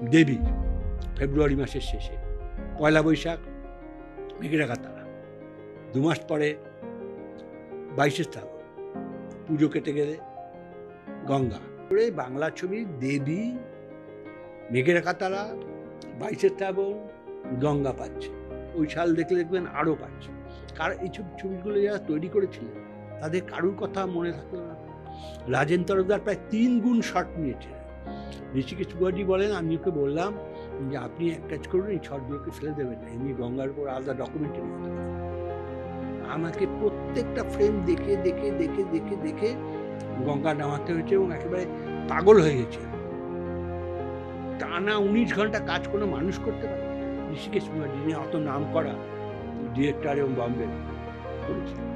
দেবী, ফেব্রুয়ারি মাসের শেষে। পয়লা বৈশাখ মেঘেরাঘাত তারা দু মাস পরে বাইশে শ্রাবণ, পুজো কেটে গেলে গঙ্গা। করে বাংলা ছবির দেবী মেঘেরাঘাত তারা বাইশে শ্রাবণ, গঙ্গা পাচ্ছে। ওই সাল দেখলে দেখবেন আরও পাচ্ছে। কার, এই ছবি ছবিগুলো যারা তৈরি করেছিলেন, তাদের কারুর কথা মনে থাকল না? রাজেন তরফদার প্রায় তিন গুণ শট নিয়েছিলেন। ঋষিকেশ মুখার্জি বলেন, আমি ওকে বললাম যে, আপনি এক কাজ করুন, এই শটগুলোকে ফেলে দেবেন এমনি গঙ্গার উপর আলাদা ডকুমেন্টারি আমাকে প্রত্যেকটা ফ্রেম দেখে দেখে দেখে দেখে দেখে গঙ্গা নামাতে হয়েছে এবং একেবারে পাগল হয়ে গেছে। টানা উনিশ ঘণ্টা কাজ কোনো মানুষ করতে পারে ঋষিকেশ মুখার্জি অত নাম করা ডিরেক্টর এবং বম্বে করেছিলেন